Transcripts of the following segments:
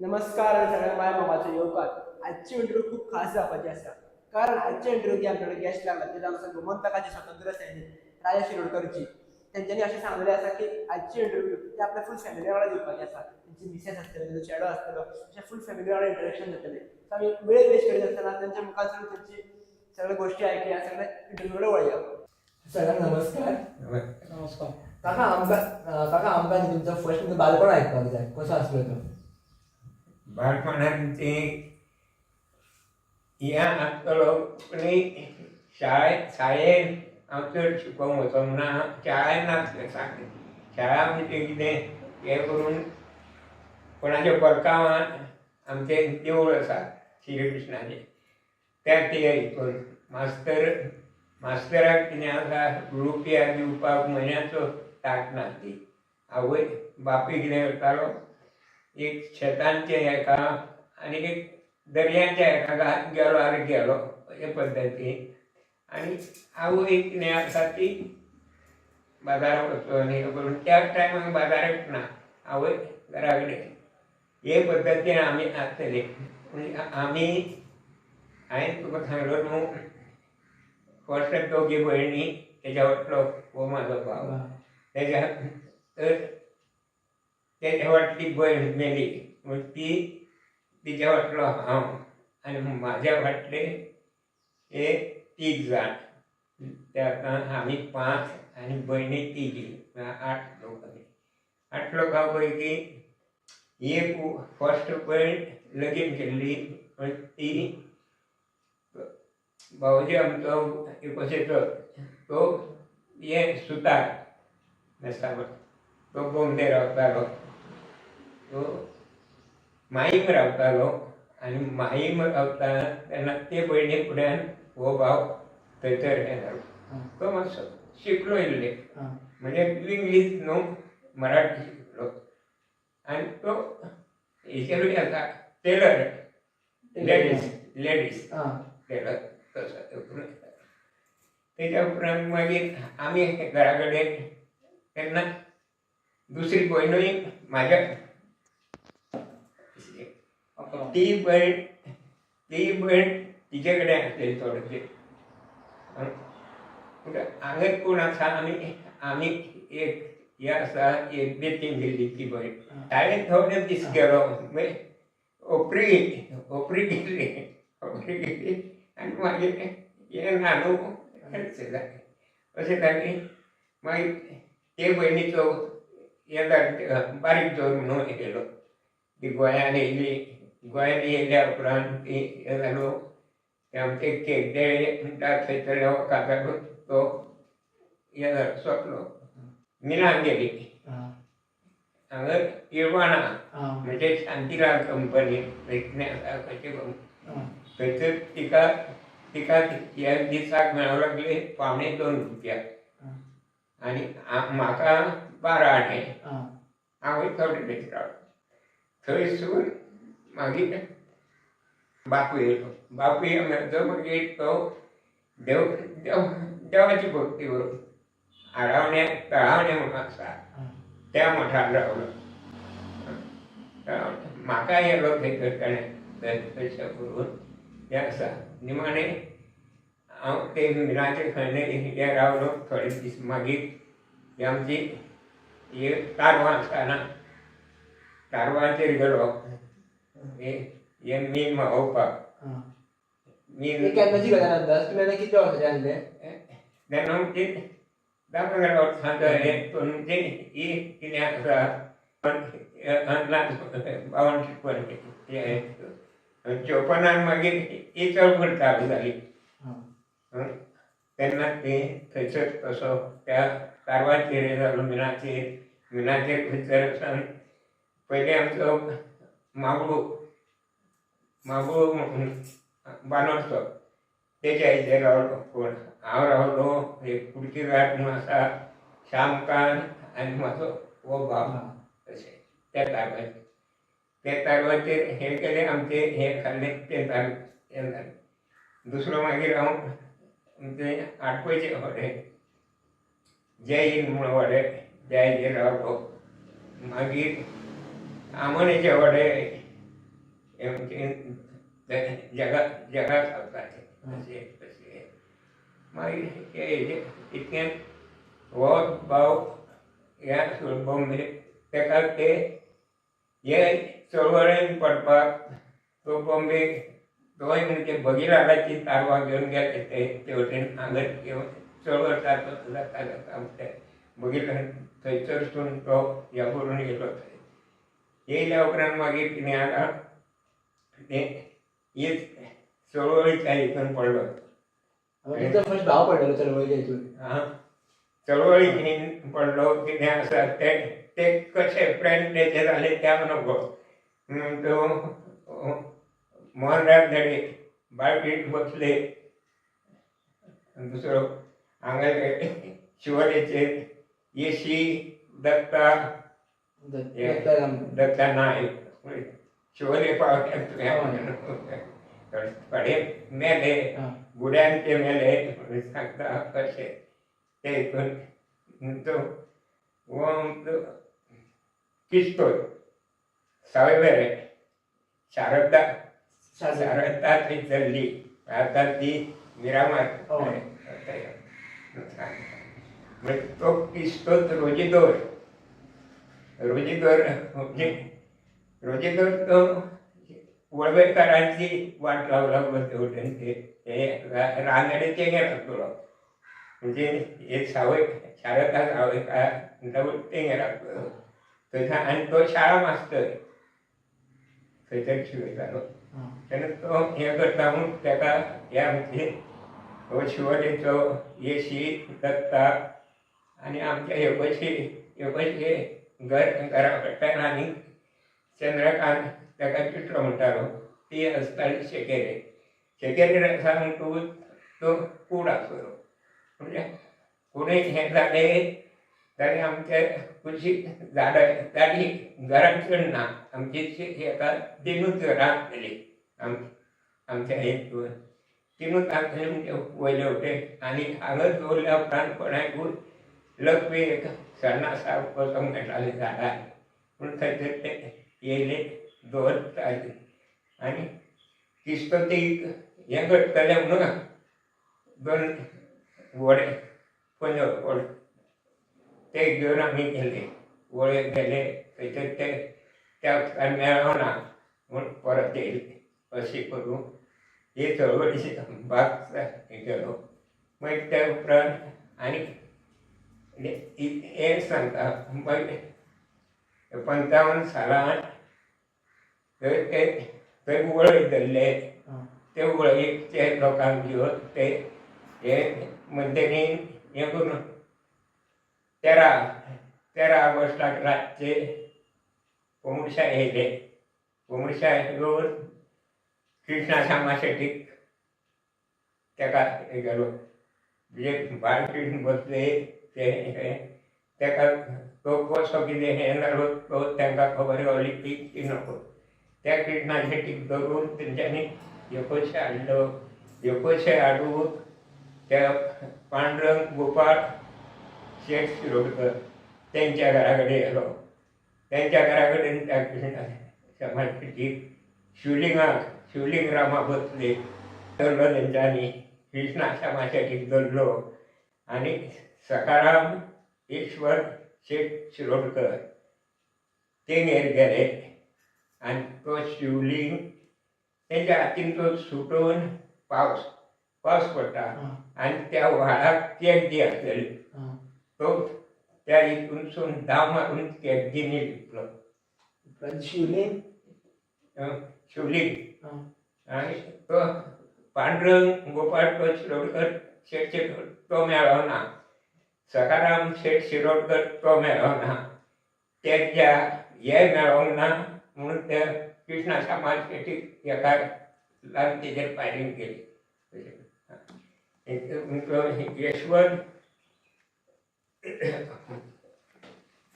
नमस्कार आणि सगळ्या माय मामाच्या येवकार आजची इंटरव्ह्यू खूप खास जावपाची आसा कारण आजच्या इंटरव्ह्यू जी आमच्याकडे गेस्ट लागला ते आमचा गोमंतकाचे स्वतंत्र सैनिक राजा शिरोडकरची त्यांच्यानी असे सांगले आसा की आजची इंटरव्ह्यू ते आपल्या फुल फॅमिली वांगडा दिवपाची आसा त्यांची मिसेस असतले त्यांचो चेडो असतलो अशा फुल फॅमिली वांगडा इंटरेक्शन जातले सो आम्ही वेळ वेस्ट करीत असताना त्यांच्या मुखार त्यांची सगळ्या गोष्टी ऐकल्या सगळ्या इंटरव्ह्यूकडे वळया. सगळ्यांना नमस्कार. नमस्कार. काका आमकां काका आमकां तुमचं फर्स्ट बालपण ऐकपाक जाय कसो आसलो तो बाळपणात ते या आसतलो पूण शाळेत शाळेन हांव चड शिकोवंक वचोंक ना शाळेन नासलें शाळा म्हणजे कितें हें करून कोणाच्या परकावान आमचें देवूळ आसा श्री कृष्णाचें त्या ते हितून मास्तर मास्तराक कितें आसा रुपया दिवपाक म्हयन्याचो ताट ना ती आवय बापी कितें करतालो एक शेतांचे हेका आनी एक दर्याच्या हेका गेलो आरे गेलो अशे पद्दतीन आनी आवय कितें आसा ती बाजाराक वचून हे करून. त्या टायमाक बाजाराक ना आवय घरा कडेन हे पद्दतीन आमी आसतले पूण आमी हांवें तुका सांगलो न्हू फर्स्ट दोगी भयणी तेज्या वटलो हो म्हाजो भाव तेज्या तर तेज्या फाटली भयण मेली म्हूण ती तिच्या फाटलो हांव आनी म्हाज्या फाटले हे तीग जाण. ते आम्ही आमी पांच आनी भयणी आठ लोक आठ लोकां पैकी एक फर्स्ट भयण लगीन केल्ली म्हण ती भावजी आमचो एकोशेचो तो हे सुतार मेस्तावर तो बोंबे रावतालो तो माईम रावतालो आनी माईम रावता तेन्ना ते भयणी फुड्यान हो भाव थंयसर हें. तो मातसो शिकलो इल्ले. म्हणजे इंग्लीश न्हू मराठी शिकलो. आनी तो हेचेरूय आसा टेलर लेडीज लेडीज टेलर तसो तो करून आसा. तेच्या उपरांत मागीर आमी घरा कडेन तेन्ना दुसरी भयणूय म्हाज्या ती भयण ती भयण तिचे कडेन आसलेली थोडेशे पूण हांगा कोण आसा आमी आमी एक हे आसा एक बेतीन गेल्ली ती भयण शाळेन थोडे दीस गेलो मागीर ओपरी ओपरी गेल्ली ओपरी गेल्ली आनी मागीर हे न्हाणू अशें जालें अशें जालें मागीर ते भयणीचो हे जालें बारीक जोर म्हणून येयलो ती गोंयान येयली गोंयान येयल्या उपरांत ती ते आमचे केद्दे म्हणटा थंयसर वकाजालो तो हे जालो सोंपलो मिलान गेली. हांगा इरवाणा म्हणजे शांतीलाल कंपनी थंयसर आसा तिका तिका ह्या दिसाक मेळूंक लागले पावणे दोन रुपया. आनी म्हाका बारा आणे. हांवूय थोडे दीस रावलो थंयसून मागीर बापूय येयलो बापूय येयलो मागीर तो देव देव देवाची भक्ती करून आरावण्या तळावण्या म्हणून आसा त्या मठार रावलो म्हाका येयलो थंयसर ताणें तशें करून हें आसा निमाणें हांव ते मिराचे खंय हे रावलो थोडे दीस मागीर ही आमची हे कारवां आसताना कारवांचेर गेलो हे. हे मीन मागोवपाक मीन केन्नाची गजाल अंदाज आतां कितले वर्साचे आसले तेन्ना ते धा पंदरा वर्सांचो हे. तुमचे ही कितें आसा बावन चौपनान मागीर ही चळवळ चालू जाली. तेन्ना ते थंयसर तसो त्या कारवारचेर हे जालो मिनाचेर मिनाचेर थंयसर सावन पयलीं आमचो मागू मागू म्हणून. बानोरचो तेच्या हेचेर रावलो पूण हांव रावलो एक कुडकीदार म्हणून आसा श्यामकांत आनी म्हाजो हो. भाव तशें त्या तारवाचेर त्या तारवाचेर हे केलें आमचे हे खाल्लें तें जालें हें जालें दुसरो मागीर हांव आमचे आटपयचे व्हडे जय हिंद म्हणून व्हडे जय हिंद रावलो मागीर आमोणेचे व्हडे हे म्हणजे ज- जगात जगात अवताचे असे तसे. मागीर हेजे इतकें हो भाव ह्या बॉम्बे तेका ते हे चळवळेन पडपाक तो बॉम्बे तोय म्हणजे भगिरालाची तारवा घेवन गेले ते तेवटेन वटेन घेवन चळवळ जाता जाता जाता ते भगीर थंयसरसून तो ह्या करून गेलो थंय येयल्या उपरांत मागीर कितें जालां ते हेच चळवळीच्या हितून पडलो फर्स्ट भाव पडलेलो चळवळीच्या हितून हा? चळवळी हिन पडलो कितें आसा ते ते कशे फ्रेंड तेचे जाले त्या नको. तो मोहनराज धडे बाळकीत बसले. दुसरो हांगा शिवरेचे येशी दत्ता हे, शिवले पावले मेले गुड्यांचे मेले सांगता कशे ते हितून तो वो तो किस्तोय शारदा शारदा ती चलली आता ती मिरामार तो म्हणजे तो दोष रोजीदोर म्हणजे रोजीदोर तो वळवयकारांची वाट लावला वटेन ते हे रानडेचे गेला म्हणजे हे सावय शारदा सावयकार ते गेला थंयसान आनी तो शाळा मास्तर. थंयसर शिवयतालो तेन्ना तो हें करता म्हूण तेका हे आमचे हो शिवलेचो येशी दत्ता आनी आमचे हे पयशे हे पयशे घर घरा आनी चंद्रकांत ताका चिटलो म्हणटालो ती आसताली शेकेरे. शेकेरे आसा म्हणटकूच तो कूड आसलो. म्हणजे कोणूय हें जालें जाल्यार आमचे कुशी झाडां जाली घरांत चडना आमची हेका तिनूच घरां आसलेली आम आमच्या हेतून तिनूच आमचे म्हणजे वयले वटेन आनी हांगा दवरल्या उपरांत कोणाकूय लक्ष्मी एक सणा साप वचोंक मेळटाले झाडां पूण थंयसर ते येयले दवरताले आनी तिस्तो ती हें करतले म्हणून दोन व्हडे पंज व्हड ते घेवन आमी गेले वळे गेले थंयसर ते त्या उपरांत म्हणून परत येयले अशें करून हे चळवळीचे भाग हे केलो मागीर त्या उपरांत आनी हें सांगता मागीर पंचावन्न सालांत थंय ते थंय वळय धरले. ते वळयेचे लोकांक घेवन ते हे मंदिरीन हें करून. तेरा तेरा ऑगस्टाक रातचे कोमुडशा येयले कोमुडशा येवन कृष्णा शामा शेट्टीक तेका हे गेलो म्हणजे बाळकृष्ण बसले तेका तो कसो कितें हें जालो तो तांकां खबर गावली की नको. त्या किडनाचे शेट्टीक धरून तेंच्यांनी ह्यो हाडलो ह्यो हाडून त्या पांडुरंग गोपाळ शेठ शिरोडकर त्यांच्या घरा कडेन गेलो त्यांच्या घरा कडेन त्या कृष्णा समाजाची शिवलिंगाक शिवलिंग रामा बसले धरलो तेंच्यांनी कृष्णा समाजाची धरलो. आनी सकाराम ईश्वर शेठ शिरोडकर तेंगेर गेले आनी तो शिवलिंग तेंच्या हातीन तो सुटून पावस पावस पडटा आनी त्या व्हाळाक केक आसलेली तो त्या हितूनसून धाव मारून केटगिनी लिपलो शिवलिंग? शिवलिंग. आनी तो पांडुरंग गोपाळ तो शिरोडकर शेट शिरोड तो मेळो ना सकाराम शेठ शिरोडकर तो मेळो ना तेच्या हे मेळोंक ना म्हणून त्या कृष्णा समाज शेटीक हेका लागून तेजेर फायरींग केली. तो यशवंत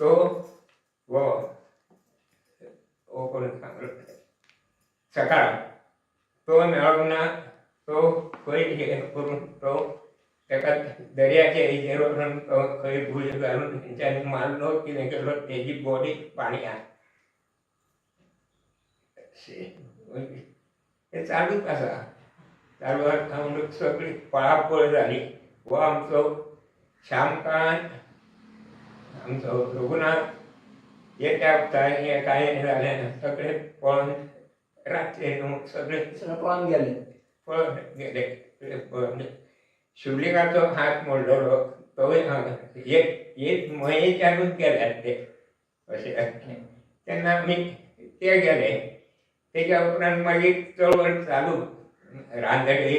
तो वो हो कोण सांगलो सकाळ तो मेळोंक ना तो खंय हे करून तो तेका दर्याचे तो खंय भूज घालून तेंच्यांनी मारलो कितें केलो तेजी बॉडी पाणयात शे- हे चालूच आसा चालू आसा सगळी पळापळ जाली हो आमचो श्यामकांत आमचो रघुनाथ येत्या हे काय जालें सगळे पळोवन रातचे न्हू सगळे सगळं पळून गेले. पळोवन गेले. पळोवन शिवलिंगाचो हात मोडलेलो तोय एक एक मयेच्यानूच गेल्यात ते. अशें तेन्ना आमी ते गेले. तेच्या उपरांत मागीर चळवळ चालू. रानडे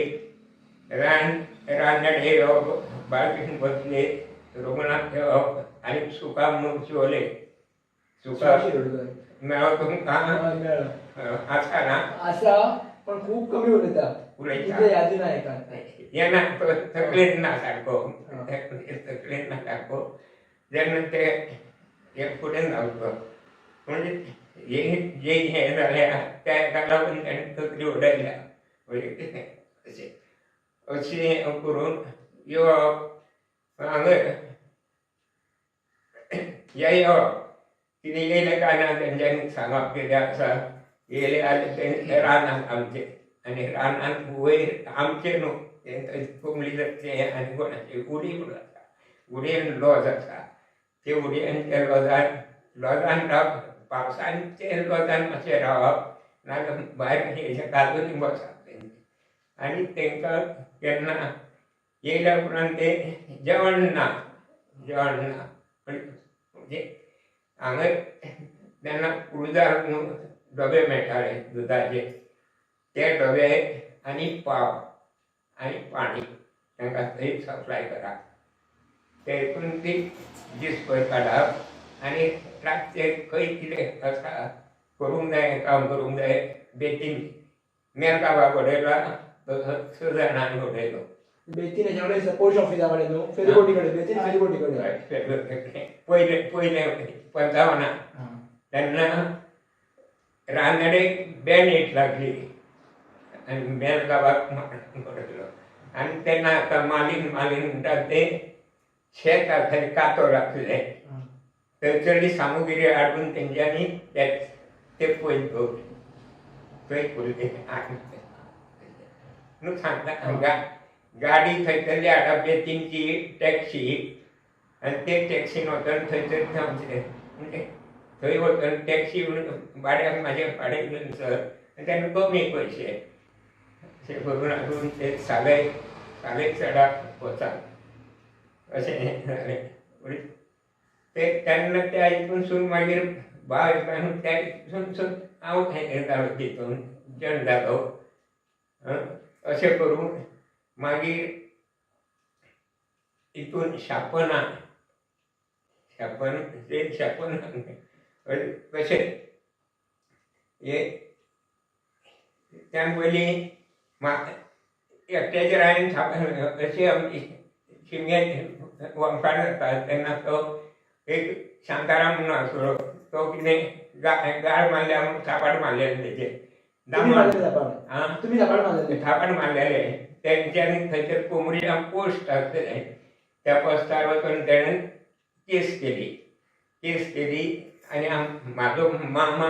रान रानडे येवप बाळकृष्ण बसले. रघुनाथ येवप आनी सुका म्हणून शिवले सुका मेळो तुमकां. आसा ना. आसा पण खूप कमी उलयता उलयता. यादी ना एका येना तकलेन ना सारको हा. तकलेन ना सारको जेन्ना ते एक फुडें धांवलो म्हणजे हे जे हे जाल्या त्या हेका लागून ताणें तकली उडयल्या म्हणजे अशें अशें करून येवप हांगा या येवप कितें येयलें काय ना तेंच्यांनी सांगप कितें आसा येयलें जाल्यार तें रानांत आमचें आनी रानांत वयर आमचे न्हू ते थंय कोंबडी जातचे आनी कोणाचे उडी म्हणून आसा उडयेन लॉज आसा ते उडयेन त्या लॉजान लॉजान रावप पावसान ते लॉजान मातशें रावप नाजाल्यार भायर हेजे घालून बसप तेंचे आनी तांकां केन्ना येयल्या उपरांत ते जेवण ना जेवण ना म्हणजे हांगा तेन्ना उजार न्हू डबे मेळटाले दुदाचे ते डबे आनी पाव आनी पाणी तांकां थंय सप्लाय करप ते ती दीस पयर काडप आनी रातचे खंय कितें आसा करूंक जाय काम करूंक जाय बेतीन मेरकाबाग उडयला स जाणांनी उडयलो बेतीन हेच्या कडेन पोस्ट ऑफिसा कडेन न्हू फेरीबोटी कडेन बेतीन फेरीबोटी कडेन पयले पयले पंचावना तेन्ना रानडेक बॅन लागली गावाक पडलो आनी तेन्ना आतां मालीन मालीन म्हणटा ते शेत आसा थंय कातो घातले थंयसरली सामुगिरी हाडून तेंच्यांनी ते ते पयस दवरले थंय पयले न्हू सांगता गा गाडी थंयसरली हाडप बेतींची टॅक्सी. आनी ते टॅक्सीन वचोन थंयसर थांबचे म्हणजे थंय वचोन टॅक्सी भाड्याक म्हाजे भाडें घेवन सर तेन्ना कमी पयशे अशें करून हाडून ते सागय सागय चडाक वचप अशें जालें म्हणजे ते तेन्ना त्या हितूनसून मागीर बाळ म्हणून त्या हितूनसून हांव हें जालो तितून जण जालो. अशें करून मागीर हितून शापना शापन ते शापन कसे? हे त्यामुळे एकट्याचे म्हाका एकट्याचेर हांवें छाप अशी आमची वंकार जाता तेन्ना तो एक शांताराम म्हणून आसलो तो कितें गाळ मारल्या म्हणून थापाट मारलेले त्याचे तुमी मारलेले तुमी मारलेले थापण मारलेले तेंच्यांनी थंयसर कोंबडीला पोस्ट असलेले त्या पोस्टार वचून तेणें केस केली केस केली आनी माझो म्हाजो मामा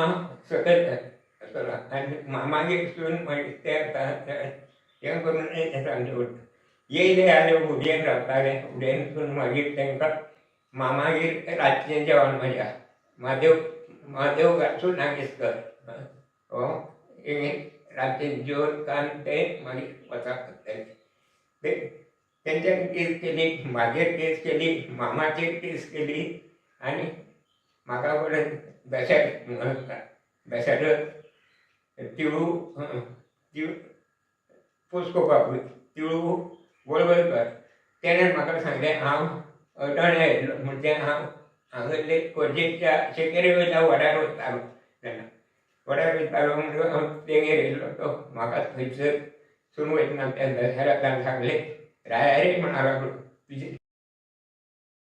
सतत आसलो आनी मामागेर सून मागीर ते हें करून हें सांगले उरता येयले जाल्यार उडयेन रावताले उडयेनसून मागीर तांकां मामागेर रातचें जेवण म्हज्या म्हादेव म्हादेव घालसून नागेशकर हो? रातचें जेवण कान ते मागीर वचप करताले तेंच्यान केस केली म्हाजेर केस केली मामाचेर केस केली आनी म्हाका कडेन बेसाड बेसाड तिळू तिळ पोस्को बापूय तिळू वळवळकर तेणें म्हाका सांगलें हांव अडणे आयिल्लो म्हणजे हांव हांगले खोर्जेच्या शेकेरे वयल्या वडार वयतालो तेन्ना वडार वयतालो म्हणजे हांव तेंगेर येयल्लो तो म्हाका थंयसर सुरू वयतना त्या दशहराकान सांगलें. रायारे म्हणा लागलो. तुजें